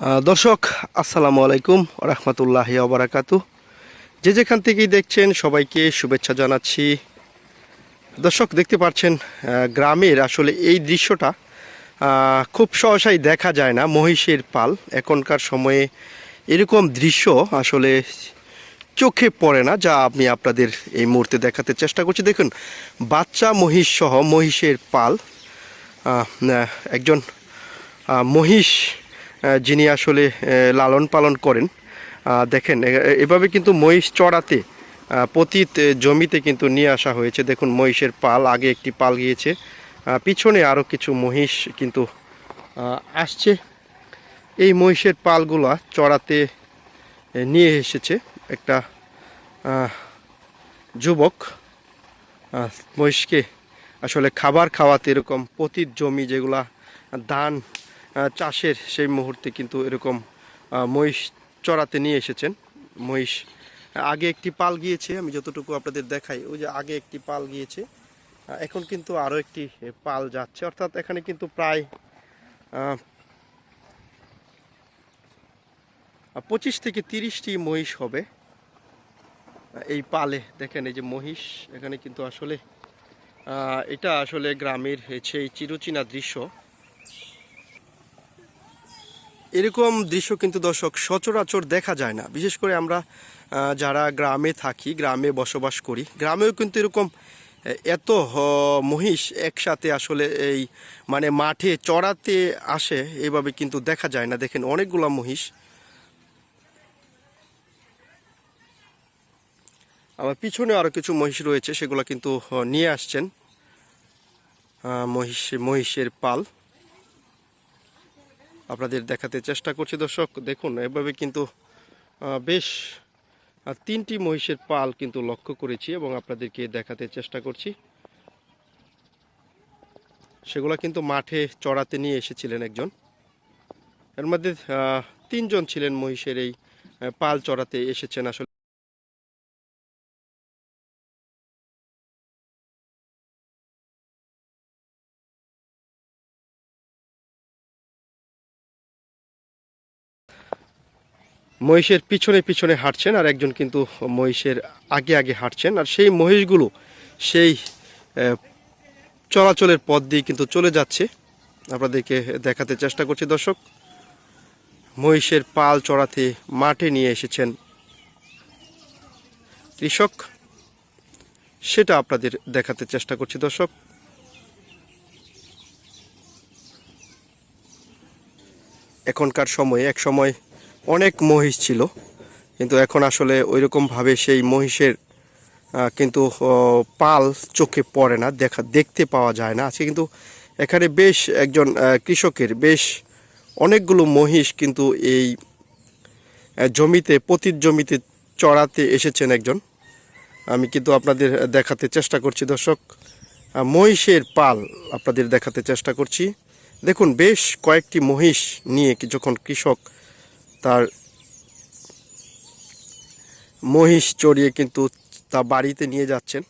দর্শক, আসসালামু আলাইকুম রহমতুল্লাহ ওবরাকাতু যে যেখান থেকেই দেখছেন সবাইকে শুভেচ্ছা জানাচ্ছি। দর্শক, দেখতে পাচ্ছেন গ্রামের আসলে এই দৃশ্যটা খুব সহসাই দেখা যায় না মহিষের পাল। এখনকার সময়ে এরকম দৃশ্য আসলে চোখে পড়ে না, যা আমি আপনাদের এই মুহূর্তে দেখাতে চেষ্টা করছি। দেখুন, বাচ্চা মহিষ সহ মহিষের পাল একজন মহিষ যিনি আসলে লালন পালন করেন দেখেন এভাবে কিন্তু মহিষ চড়াতে পতিত জমিতে কিন্তু নিয়ে আসা হয়েছে। দেখুন মহিষের পাল আগে একটি পাল গিয়েছে পিছনে আরও কিছু মহিষ কিন্তু আসছে। এই মহিষের পালগুলা চড়াতে নিয়ে এসেছে একটা যুবক মহিষকে আসলে খাবার খাওয়াতে এরকম পতিত জমি যেগুলা আহ, চাষের সেই মুহূর্তে কিন্তু এরকম মহিষ চড়াতে নিয়ে এসেছেন। মহিষ, আগে একটি পাল গিয়েছে, আমি যতটুকু আপনাদের দেখাই, ওই যে আগে একটি পাল গিয়েছে এখন কিন্তু আরও একটি পাল যাচ্ছে। অর্থাৎ এখানে কিন্তু প্রায় পঁচিশ থেকে তিরিশটি মহিষ হবে। এই পালে দেখেন এই যে মহিষ, এখানে কিন্তু আসলে এটা আসলে গ্রামের সেই চিরচেনা দৃশ্য। এরকম দৃশ্য কিন্তু দর্শক সচরাচর দেখা যায় না। বিশেষ করে আমরা যারা গ্রামে থাকি, গ্রামে বসবাস করি, গ্রামেও কিন্তু এরকম এত মহিষ একসাথে আসলে এই মানে মাঠে চড়াতে আসে, এভাবে কিন্তু দেখা যায় না। দেখেন অনেকগুলো মহিষ। আমার পিছনে আরও কিছু মহিষ রয়েছে, সেগুলো কিন্তু নিয়ে আসছেন। মহিষ, মহিষের পাল। আপনাদের দেখাতে চেষ্টা করছি। দর্শক, দেখুন, এভাবে কিন্তু বেশ তিনটি মহিষের পাল কিন্তু লক্ষ্য করেছি এবং আপনাদেরকে দেখাতে চেষ্টা করছি। সেগুলা কিন্তু মাঠে চড়াতে নিয়ে এসেছিলেন একজন। এর মধ্যে তিনজন ছিলেন মহিষের এই পাল চড়াতে এসেছেন আসলে। মহিষের পিছনে পিছনে হাঁটছেন আর একজন কিন্তু মহিষের আগে আগে হাঁটছেন। আর সেই মহিষগুলো সেই চলাচলের পথ দিয়ে কিন্তু চলে যাচ্ছে। আপনাদেরকে দেখাতে চেষ্টা করছি দর্শক। মহিষের পাল চড়াতে মাঠে নিয়ে এসেছেন কৃষক। সেটা আপনাদের দেখাতে চেষ্টা করছি দর্শক। এখনকার সময়ে, এক সময় অনেক মহিষ ছিল। কিন্তু এখন আসলে ওইরকমভাবে সেই মহিষের কিন্তু পাল চোখে পড়ে না, দেখা, দেখতে পাওয়া যায় না। আজকে কিন্তু এখানে বেশ একজন কৃষকের বেশ অনেকগুলো মহিষ কিন্তু এই জমিতে, পতিত জমিতে চড়াতে এসেছেন একজন। আমি কিন্তু আপনাদের দেখাতে চেষ্টা করছি দর্শক। মহিষের পাল আপনাদের দেখাতে চেষ্টা করছি। দেখুন, বেশ কয়েকটি মহিষ নিয়ে যখন কৃষক তার মহিষ চড়িয়ে কিন্তু তা বাড়িতে নিয়ে যাচ্ছেন।